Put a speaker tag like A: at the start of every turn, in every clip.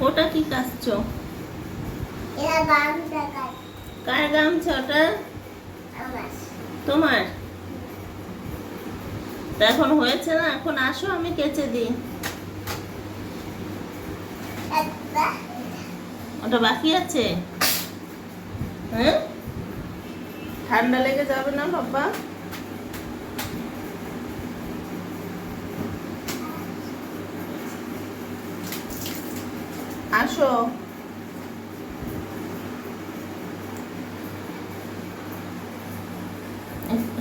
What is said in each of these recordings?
A: ওটা কি
B: দেখায়
A: কার গামছা ওটা? তোমার? এখন হয়েছে না? এখন আসো আমি কেচে দিই। ওটা বাকি আছে? হ্যাঁ? ঠান্ডা লেগে যাবে না বাবা? আসো।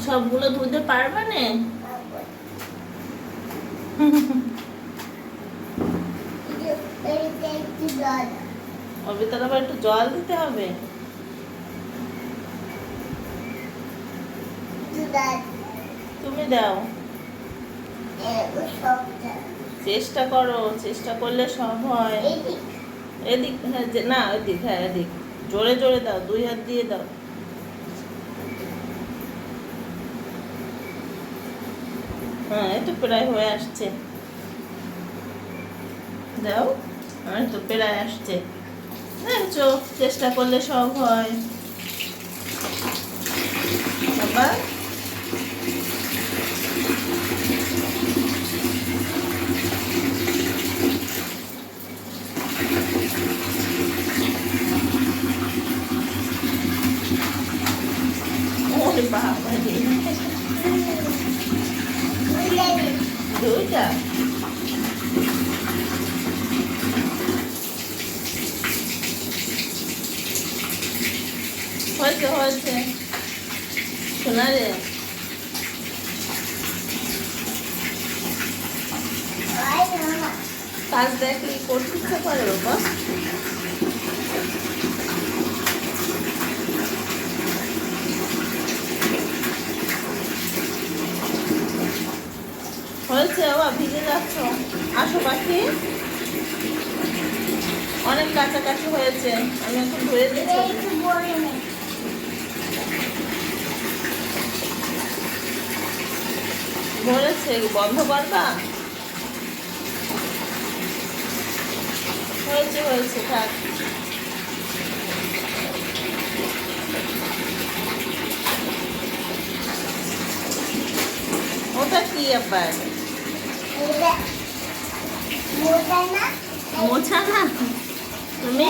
A: সবগুলো ধুতে পারবে না?
B: জল
A: দিতে হবে? তুমি দাও। চেষ্টা করো, চেষ্টা করলে সব হয়।
B: এদিক
A: হ্যাঁ না, এদিক হ্যাঁ এদিক। জোরে জোরে দাও, দুই হাত দিয়ে দাও। হ্যাঁ এই তো প্রায় হয়ে আসছে। দাও এই তো প্রায় আসছে। দেখছ চেষ্টা করলে সব হয়। বাবা ওরে বাবা রে
B: বুঝলে
A: দুইটা হয়েছে হয়েছে। শোনা রে। কাজ দেখলে করতে ইচ্ছে করে বাবা? হয়েছে বাবা ভিজে যাচ্ছ। আসো পাখি। অনেক কাছাকাছি হয়েছে। আমি এখন ধুয়ে দিচ্ছি। ধরেছে বন্ধ করবা? হয়েছে হয়েছে, থাক। ওটা কি আবার? মোছা না? তুমি?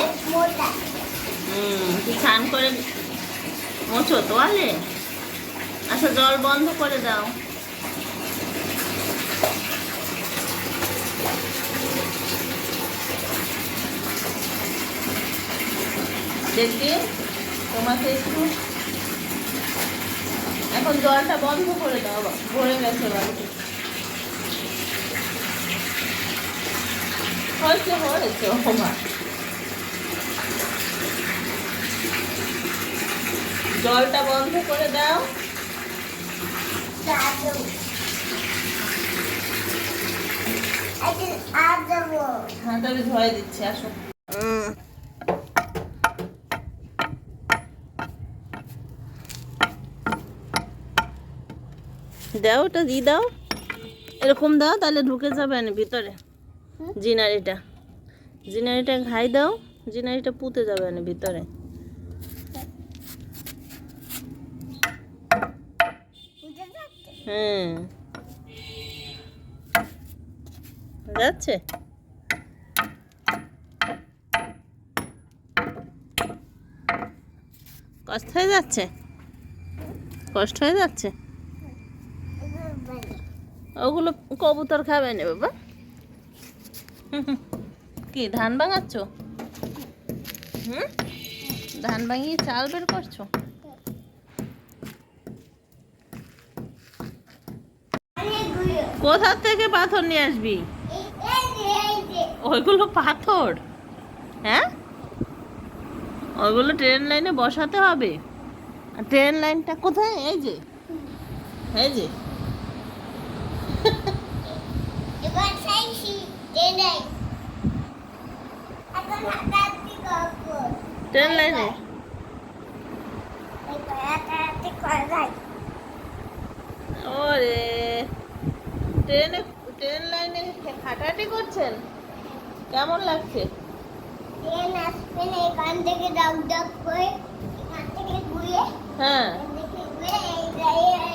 A: হুম স্নান করে মোছো তোয়ালে? আচ্ছা জল বন্ধ করে দাও। দেখি তোমাকে একটু এখন জলটা বন্ধ করে দাও ভরে গেছে বাড়িতে। হয়েছে হয়েছে ও জলটা বন্ধ করে দাও। হ্যাঁ তবে ধোয়া দিচ্ছি আসো। দাও ওটা দিয়ে দাও। এরকম দাও তাহলে ঢুকে যাবে না ভিতরে।
B: হুম?
A: জিনারিটা। জিনারিটা ঘাই দাও, জিনারিটা পুঁতে যাবে না ভিতরে। হ্যাঁ যাচ্ছে? কষ্ট হয়ে যাচ্ছে? কষ্ট হয়ে যাচ্ছে? ওগুলো কবুতর খাবে না বাবা? কি, ধান ভাঙাচ্ছ? হুম? ধান ভাঙিয়ে চাল বের করছ? কোথা থেকে পাথর নিয়ে আসবি? ওইগুলো পাথর। হ্যাঁ? ওইগুলো ট্রেন লাইনে বসাতে হবে। ট্রেন লাইনটা কোথায়? এই যে। এই যে।
B: ট্রেনে
A: লাইনে ওরে ট্রেনে ট্রেন লাইনে হাঁটাহাঁটি করছেন? কেমন লাগছে?
B: ট্রেন আসবে না এখান থেকে ডক ডক করে এখান থেকে ঘুরে
A: হ্যাঁ।
B: ঘুরে এই জায়গায়